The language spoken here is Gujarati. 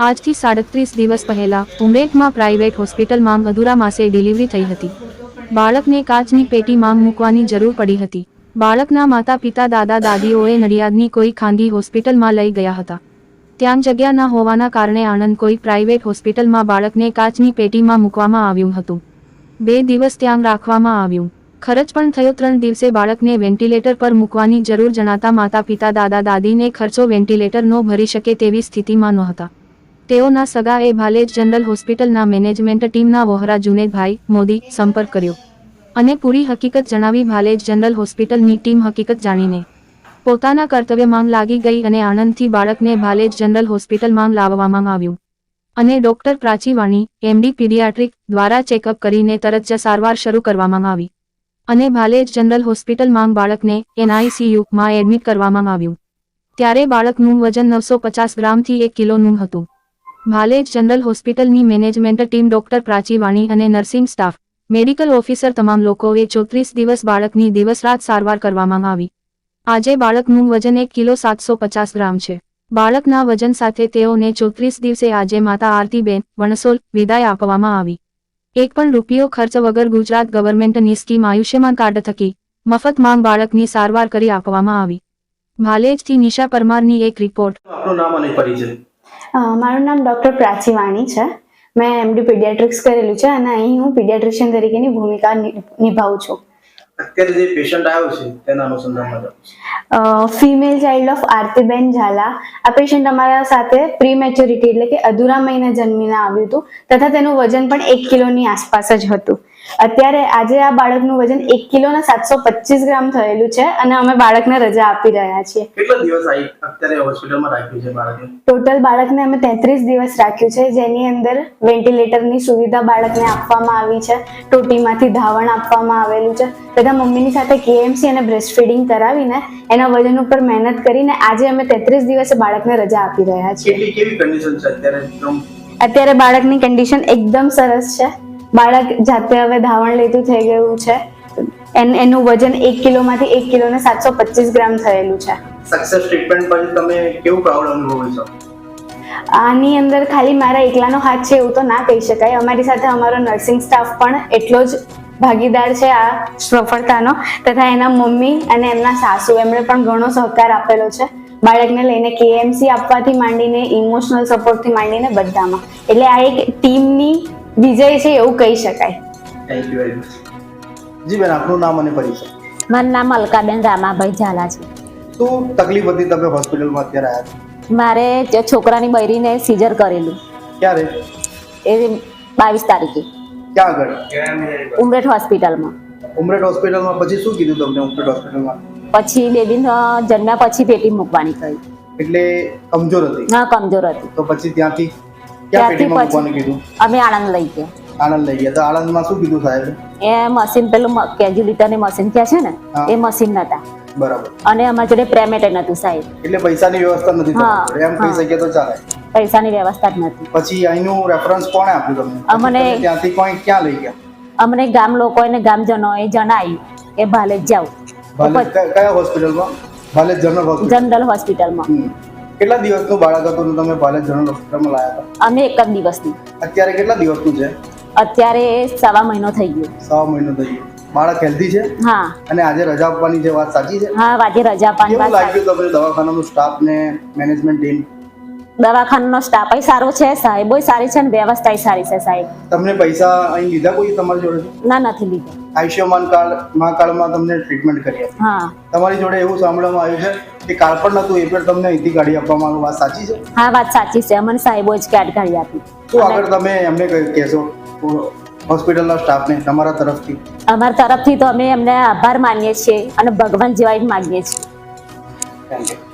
આજથી સાડત્રીસ દિવસ પહેલા ઉમરેઠમાં પ્રાઇવેટ હોસ્પિટલમાં અધૂરા માસે ડિલિવરી થઈ હતી. બાળકને કાચની પેટીમાં મૂકવાની જરૂર પડી હતી. બાળકના માતા પિતા દાદા, દાદીઓએ નડિયાદની કોઈ ખાનગી હોસ્પિટલમાં લઈ ગયા હતા. ત્યાં જગ્યા ન હોવાના કારણે આણંદ કોઈ પ્રાઇવેટ હોસ્પિટલમાં બાળકને કાચની પેટીમાં મૂકવામાં આવ્યું હતું. બે દિવસ ત્યાં રાખવામાં આવ્યું. ખર્ચ પણ થયો. ત્રણ દિવસે બાળકને વેન્ટિલેટર પર મૂકવાની જરૂર જણાતા માતા પિતા દાદા, દાદીને ખર્ચો વેન્ટિલેટર નો ભરી શકે તેવી સ્થિતિમાં નહોતા. તેઓના સગાએ ભાલેજ જનરલ હોસ્પિટલના મેનેજમેન્ટ ટીમના વોહરા જુનેદભાઈ મોદી સંપર્ક કર્યો અને પૂરી હકીકત જણાવી ભાલેજ જનરલ હોસ્પિટલની ટીમ હકીકત જાણીને. પોતાના કર્તવ્યમાં લાગી ગઈ અને આણંદથી બાળકને ભાલેજ જનરલ હોસ્પિટલમાં લાવવામાં આવ્યું. અને ડોક્ટર પ્રાચીવાણી એમડી પીડિયાટ્રિક દ્વારા ચેકઅપ કરીને તરત જ સારવાર શરૂ કરવામાં આવી. અને ભાલેજ જનરલ હોસ્પિટલમાં બાળકને એનઆઈસીયુમાં એડમિટ કરવામાં આવ્યું. ત્યારે બાળકનું વજન નવસો પચાસ ગ્રામથી એક કિલોનું હતું. ભાલેજ જનરલ હોસ્પિટલની મેનેજમેન્ટ ટીમ ડોક્ટર પ્રાચીવાણી અને નર્સિંગ સ્ટાફ, મેડિકલ ઓફિસર તમામ લોકોએ ચોત્રીસ દિવસ બાળકની દિવસ રાત સારવાર કરવામાં આવી. આજે બાળકનું વજન એક કિલો સાતસો પચાસ ગ્રામ છે. બાળકના વજન સાથે તેઓને ચોત્રીસ દિવસે આજે માતા આરતીબેન વણસોલ વિદાય આપવામાં આવી. એક પણ રૂપિયો ખર્ચ વગર ગુજરાત ગવર્મેન્ટની સ્કીમ આયુષ્યમાન કાર્ડ થકી મફત માંગ બાળકની સારવાર કરી આપવામાં આવી. ભાલેજથી નિશા પરમારની એક રિપોર્ટ આપનું નામ અને પરિચય. મારું નામ ડૉક્ટર પ્રાચી વાણી છે. મેં એમડી પીડિયાટ્રિક્સ કરેલું છે અને અહીં હું પીડિયાટ્રિશિયન તરીકેની ભૂમિકા નિભાવું છું. અત્યારે જે પેશન્ટ આવ્યો છે તેના અનુસંધાનમાં ફિમેલ ચાઇલ્ડ ઓફ આરતીબેન ઝાલા. આ પેશન્ટ અમારા સાથે પ્રી મેચ્યોરિટી એટલે કે અધૂરા મહિને જન્મીને આવ્યું હતું તથા તેનું વજન પણ એક કિલોની આસપાસ જ હતું. અત્યારે આજે આ બાળકનું વજન એક કિલોના સાતસો પચીસ ગ્રામ થયેલું છે અને અમે બાળકને રજા આપી રહ્યા છીએ. કેટલા દિવસ અત્યારે હોસ્પિટલમાં રાખ્યું છે બાળકને? ટોટલ બાળકને અમે તેત્રીસ દિવસ રાખ્યું છે જેની અંદર વેન્ટિલેટરની સુવિધા બાળકને આપવામાં આવી છે ટોટીમાંથી ધાવણ આપવામાં આવેલું છે તથા મમ્મીની સાથે કેએમસી અને બ્રેસ્ટ ફીડિંગ કરાવીને એના વજન ઉપર મહેનત કરીને આજે અમે તેત્રીસ દિવસે બાળકને રજા આપી રહ્યા છીએ. કેવી કન્ડિશન છે અત્યારે? અત્યારે બાળકની કન્ડિશન એકદમ સરસ છે. બાળક જાતે હવે ધાવણ લેતું થઈ ગયું છે. એન- વજન એક કિલોમાંથી એક કિલો ને સાતસો પચીસ ગ્રામ થયેલું છે. સક્સેસ ટ્રીટમેન્ટ પછી તમે કેવું પ્રાઉડ અનુભવો છો? આની અંદર ખાલી મારા એકલાનો હાથ છે એવું તો ના કહી શકાય. અમારી સાથે અમારો નર્સિંગ સ્ટાફ પણ એટલો જ ભાગીદાર છે આ સફળતાનો. તથા એના મમ્મી અને એમના સાસુ એમણે પણ ઘણો સહકાર આપેલો છે. બાળકને લઈને કેએમસી આપવાથી માંડીને ઇમોશનલ સપોર્ટથી માંડીને બધામાં. એટલે આ એક ટીમની વિજય છે એવું કહી શકાય. થેન્ક યુ વેરી મચ જી બેન આપનું નામ અને પરિચય. મારું નામ અલકાબેન રામાભાઈ ઝાલા છે. શું તકલીફ હતી તમે હોસ્પિટલમાં અત્યારે આવ્યા મારે જે છોકરાની બૈરીને સીઝર કરેલું. ક્યારે? એ બાવીસ તારીખે. ક્યાં આગળ? ઉમરેઠ હોસ્પિટલમાં. ઉમરેઠ હોસ્પિટલમાં પછી શું કીધું તમને ઉમરેઠ હોસ્પિટલમાં? પછી બેબી જન્મ્યા પછી પેટી મૂકવાની કહી એટલે કમજોર હતી? ના કમજોર હતી. તો પછી ત્યાંથી? ત્યાંથી પછી અમે આણંદ લઈ ગયા. આણંદ લઈ ગયા. તો આણંદમાં શું કીધું સાહેબ? એ મશીન પેલું કેજ્યુલિટરની મશીન ક્યાં છે ને એ મશીન નતા. બરાબર. અને અમારા જોડે પ્રેમેટ નતું સાહેબ. એટલે પૈસાની વ્યવસ્થા નથી એમ કહી શકીએ તો ચાલે. પૈસાની વ્યવસ્થા જ નથી. પછી અહીંનું રેફરન્સ કોણે આપ્યું તમને? અમને- ત્યાંથી કોઈ ક્યાં લઈ ગયા? અમને ગામ લોકોને ગામજનોએ જણાવ્યું કે ભાલે જાવ કયા હોસ્પિટલમાં ભાલે જનરલ હોસ્પિટલ જનરલ હોસ્પિટલમાં. કેટલા દિવસનું બાળક હતું તમે ભાલે જનરલ હોસ્પિટલમાં લાયા હતા? અમે એક જ દિવસની અત્યારે કેટલા દિવસનું છે? અત્યારે સવા મહિનો થઈ ગયો. સવા મહિનો થઈ ગયો. બાળક હેલ્ધી છે? હા. અને આજે રજા આપવાની જે વાત સાચી છે? હા આજે રજા આપવાની વાત લાગ્યું તમને દવાખાનાનું સ્ટાફ ને મેનેજમેન્ટ ટીમ દવાખાનાનો સ્ટાફ સારો છે સાહેબ સારી છે ને વ્યવસ્થા સારી છે સાહેબ. તમને પૈસા અહીં લીધા કોઈ તમારી જોડે? ના નથી લીધા. આયુષ્યમાન કાર્ડ મા કાર્ડમાં તમને ટ્રીટમેન્ટ કરી હા. તમારી જોડે એવું સાંભળવામાં આવ્યું છે? કે કાર્ડ પણ નતું એ પણ તમને અહીંથી ગાડી આપવામાં આવ્યું. વાત સાચી છે? હા વાત સાચી છે. અમને સાહેબો જ કેટ ગાડી આપી. તો આગળ તમે એમને કહેશો? હોસ્પિટલના સ્ટાફને તમારા તરફથી. અમારા તરફથી તો અમે એમને આભાર માનીએ છીએ અને ભગવાન જેવા જ માગીએ છીએ. Thank you